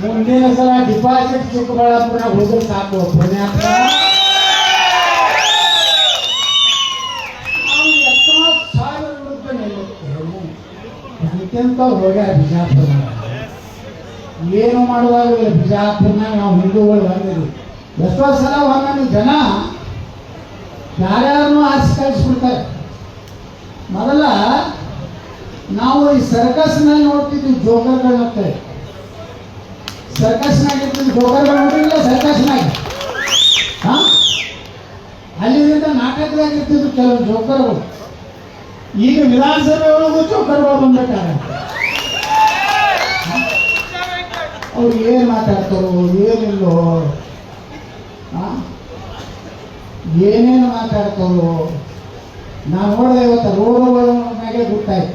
ಮುಂದಿನ ಸಲ ಡಿಪಾಸಿಟ್ ಚಿಕ್ಕಬಳ್ಳಾಪುರ ಹೋದ್ರೆ ಸಾಕು. ವಿರುದ್ಧ ನಿಲ್ಲುತ್ತೇವೆ ಅದಕ್ಕಿಂತ ಹೋಗ್ಯಾರ ಬಿಜಾಪುರ. ಏನು ಮಾಡುವಾಗ ಬಿಜಾಪುರನಾಗ ನಾವು ಹಿಂದೂಗಳು ಬಂದಿದ್ವಿ ಎಷ್ಟೋ ಸಲ ಒಂದೊಂದು ಜನ ಯಾರ್ಯಾರನ್ನೂ ಆಸೆ ಕಳಿಸ್ಬಿಡ್ತಾರೆ. ಮೊದಲ ನಾವು ಈ ಸರ್ಕಸ್ನಲ್ಲಿ ನೋಡ್ತಿದ್ವಿ ಜೋಕರ್ಗಳಂತೆ ಸರ್ಕಸ್ನಾಗ ಇರ್ತಿದ್ವಿ ಜೋಕರ್ಗಳು ಸರ್ಕಸ್ ಸರ್ಕಸ್ನಾಗ. ಹಾ? ಅಲ್ಲಿಂದ ನಾಟಕದಾಗ ಇರ್ತಿದ್ರು ಕೆಲವು ಜೋಕರ್ಗಳು. ಈಗ ವಿಧಾನಸಭೆ ಒಳಗೂ ಜೋಕರ್ಗಳು ಬಂದ್ಬಿಟ್ಟಾರೆ ಅವ್ರು ಏನು ಮಾತಾಡ್ತಾರೋ, ಏನಿಲ್ಲೋ? ಏನೇನು ಮಾತಾಡ್ತಾರೋ. ನಾವು ನೋಡಿದೆ ಇವತ್ತು ರೋಡುಗಳ ಮ್ಯಾಗೆ ಗೊತ್ತಾಯ್ತು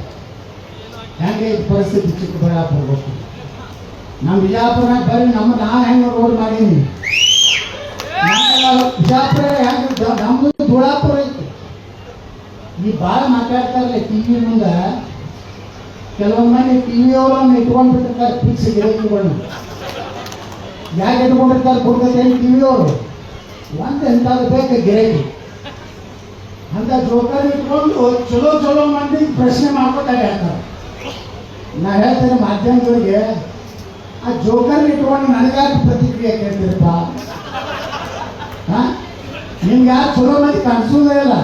ಹೆಂಗೆ ಪರಿಸ್ಥಿತಿ ಚಿಕ್ಕಬಳ್ಳಾಪುರ ಗೊತ್ತು ನಮ್ಮ ಬಿಜಾಪುರನಾಗ ಬರೀ ನಮ್ಮ ನಾನು ಹೆಂಗ ರೋಡ್ ಮಾಡೀನಿ ಬಿಜಾಪುರ ಹೆಂಗೆ ನಮ್ದು ಧೂಳಾಪುರ ಐತಿ. ಈ ಭಾಳ ಮಾತಾಡ್ತಾರಲ್ಲ ಟಿ ವಿ ಮುಂದೆ. ಕೆಲವೊಮ್ಮೆ ಟಿ ವಿ ಅವರನ್ನು ಇಟ್ಕೊಂಡ್ಬಿಟ್ಟಿರ್ತಾರೆ ಫಿಕ್ಸ್ ಗಿರಾಕಿಗಳನ್ನ ಯಾಕೆ ಇಟ್ಕೊಂಡಿರ್ತಾರೆ ಕೊಡ್ತೈತೆ ಟಿ ವಿ ಅವರು? ಒಂದು ಎಂಥದ್ದು ಬೇಕು ಗಿರಾಕಿ ಅಂತ ಜೋಕರ್ ಇಟ್ಕೊಂಡು ಚಲೋ ಚಲೋ ಮಂದಿ ಪ್ರಶ್ನೆ ಮಾಡ್ಕೊತಾರೆ ಹೇಳ್ತಾರೆ ನಾ ಹೇಳ್ತೇನೆ ಮಾಧ್ಯಮದವರಿಗೆ ಆ ಜೋಕರ್ ಇಟ್ಕೊಂಡು ನನಗಾಕೆ ಪ್ರತಿಕ್ರಿಯೆ ಕೇಳ್ತೀರಪ್ಪ? ನಿಮ್ಗೆ ಯಾರು ಚಲೋ ಮಂದಿ ಕಾಣಿಸೋದೇ ಇಲ್ಲ